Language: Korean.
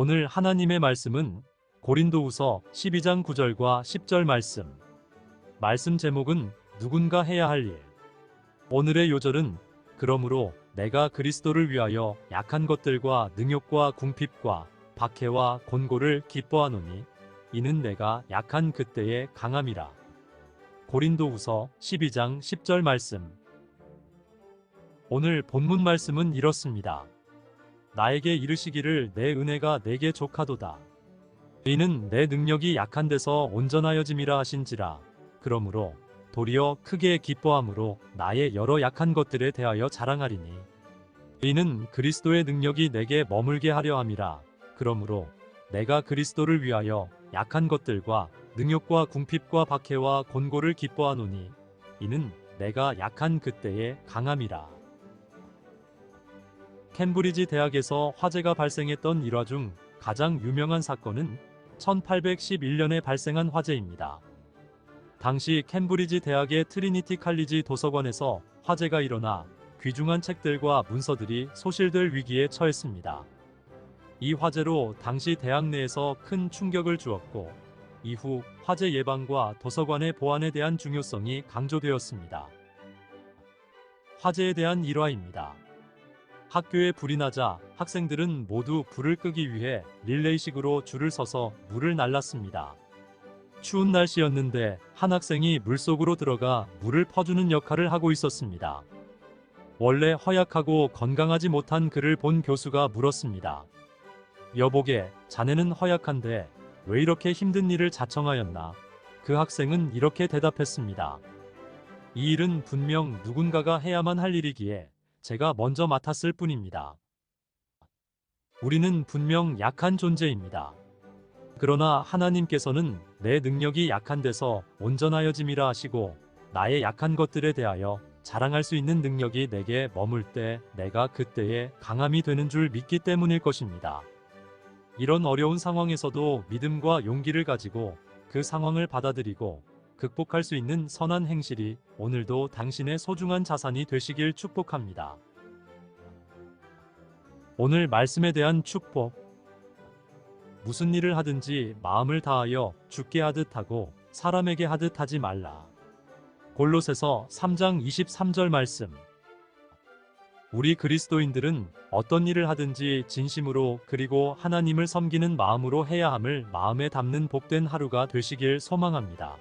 오늘 하나님의 말씀은 고린도후서 12장 9절과 10절 말씀. 말씀 제목은 누군가 해야 할 일. 오늘의 요절은 그러므로 내가 그리스도를 위하여 약한 것들과 능욕과 궁핍과 박해와 곤고를 기뻐하노니 이는 내가 약한 그때의 강함이라. 고린도후서 12장 10절 말씀. 오늘 본문 말씀은 이렇습니다. 나에게 이르시기를 내 은혜가 내게 족하도다. 이는 내 능력이 약한 데서 온전하여짐이라 하신지라. 그러므로 도리어 크게 기뻐함으로 나의 여러 약한 것들에 대하여 자랑하리니. 이는 그리스도의 능력이 내게 머물게 하려 함이라. 그러므로 내가 그리스도를 위하여 약한 것들과 능욕과 궁핍과 박해와 곤고를 기뻐하노니 이는 내가 약한 그때의 강함이라. 캠브리지 대학에서 화재가 발생했던 일화 중 가장 유명한 사건은 1811년에 발생한 화재입니다. 당시 캠브리지 대학의 트리니티 칼리지 도서관에서 화재가 일어나 귀중한 책들과 문서들이 소실될 위기에 처했습니다. 이 화재로 당시 대학 내에서 큰 충격을 주었고 이후 화재 예방과 도서관의 보안에 대한 중요성이 강조되었습니다. 화재에 대한 일화입니다. 학교에 불이 나자 학생들은 모두 불을 끄기 위해 릴레이식으로 줄을 서서 물을 날랐습니다. 추운 날씨였는데 한 학생이 물속으로 들어가 물을 퍼주는 역할을 하고 있었습니다. 원래 허약하고 건강하지 못한 그를 본 교수가 물었습니다. 여보게, 자네는 허약한데 왜 이렇게 힘든 일을 자청하였나? 그 학생은 이렇게 대답했습니다. 이 일은 분명 누군가가 해야만 할 일이기에 제가 먼저 맡았을 뿐입니다. 우리는 분명 약한 존재입니다. 그러나 하나님께서는 내 능력이 약한 데서 온전하여짐이라 하시고 나의 약한 것들에 대하여 자랑할 수 있는 능력이 내게 머물 때 내가 그때에 강함이 되는 줄 믿기 때문일 것입니다. 이런 어려운 상황에서도 믿음과 용기를 가지고 그 상황을 받아들이고 극복할 수 있는 선한 행실이 오늘도 당신의 소중한 자산이 되시길 축복합니다. 오늘 말씀에 대한 축복. 무슨 일을 하든지 마음을 다하여 죽게 하듯 하고 사람에게 하듯 하지 말라. 골로새서 3장 23절 말씀. 우리 그리스도인들은 어떤 일을 하든지 진심으로 그리고 하나님을 섬기는 마음으로 해야 함을 마음에 담는 복된 하루가 되시길 소망합니다.